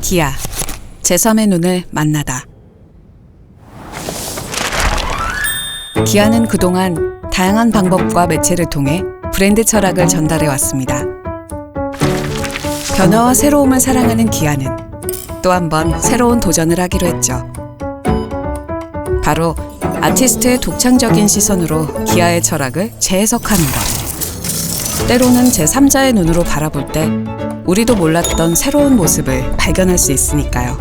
기아 제3의 눈을 만나다 기아는 그동안 다양한 방법과 매체를 통해 브랜드 철학을 전달해 왔습니다. 변화와 새로움을 사랑하는 기아는 또 한 번 새로운 도전을 하기로 했죠. 바로 아티스트의 독창적인 시선으로 기아의 철학을 재해석하는 것. 때로는 제3자의 눈으로 바라볼 때 우리도 몰랐던 새로운 모습을 발견할 수 있으니까요.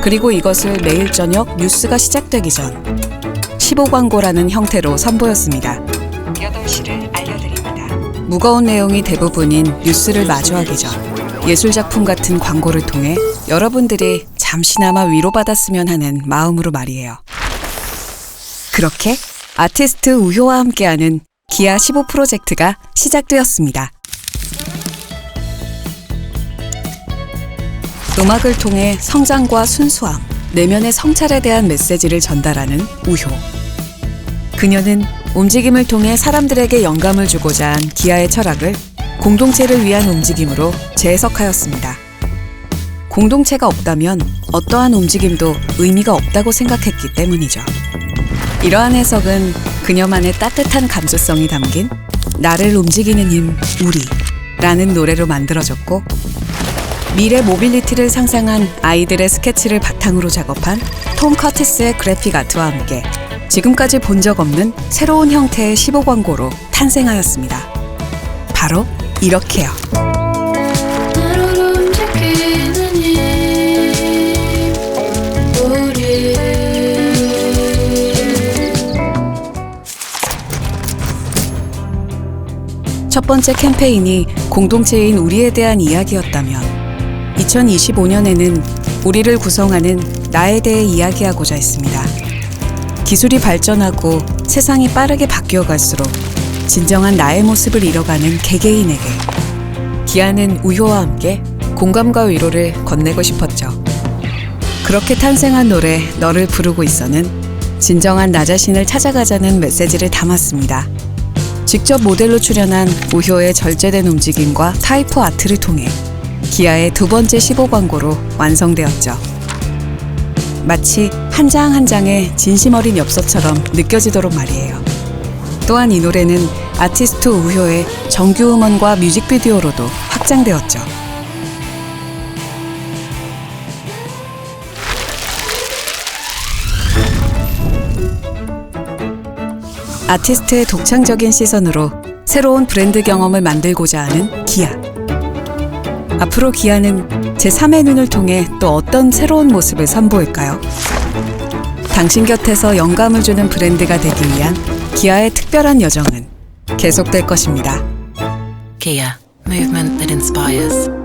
그리고 이것을 매일 저녁 뉴스가 시작되기 전 15광고라는 형태로 선보였습니다. 8시를 알려드립니다. 무거운 내용이 대부분인 뉴스를 마주하기 전 예술작품 같은 광고를 통해 여러분들이 잠시나마 위로받았으면 하는 마음으로 말이에요. 그렇게 아티스트 우효와 함께하는 기아 15 프로젝트가 시작되었습니다. 음악을 통해 성장과 순수함, 내면의 성찰에 대한 메시지를 전달하는 우효. 그녀는 움직임을 통해 사람들에게 영감을 주고자 한 기아의 철학을 공동체를 위한 움직임으로 재해석하였습니다. 공동체가 없다면 어떠한 움직임도 의미가 없다고 생각했기 때문이죠. 이러한 해석은 그녀만의 따뜻한 감수성이 담긴 나를 움직이는 힘, 우리 라는 노래로 만들어졌고 미래 모빌리티를 상상한 아이들의 스케치를 바탕으로 작업한 톰 커티스의 그래픽 아트와 함께 지금까지 본 적 없는 새로운 형태의 15광고로 탄생하였습니다. 바로 이렇게요. 첫 번째 캠페인이 공동체인 우리에 대한 이야기였다면 2025년에는 우리를 구성하는 나에 대해 이야기하고자 했습니다. 기술이 발전하고 세상이 빠르게 바뀌어 갈수록 진정한 나의 모습을 잃어가는 개개인에게 기아는 우효와 함께 공감과 위로를 건네고 싶었죠. 그렇게 탄생한 노래 너를 부르고 있어는 진정한 나 자신을 찾아가자는 메시지를 담았습니다. 직접 모델로 출연한 우효의 절제된 움직임과 타이포 아트를 통해 기아의 두 번째 15 광고로 완성되었죠. 마치 한 장 한 장의 진심 어린 엽서처럼 느껴지도록 말이에요. 또한 이 노래는 아티스트 우효의 정규 음원과 뮤직비디오로도 확장되었죠. 아티스트의 독창적인 시선으로 새로운 브랜드 경험을 만들고자 하는 기아. 앞으로 기아는 제3의 눈을 통해 또 어떤 새로운 모습을 선보일까요? 당신 곁에서 영감을 주는 브랜드가 되기 위한 기아의 특별한 여정은 계속될 것입니다. Kia, movement that inspires.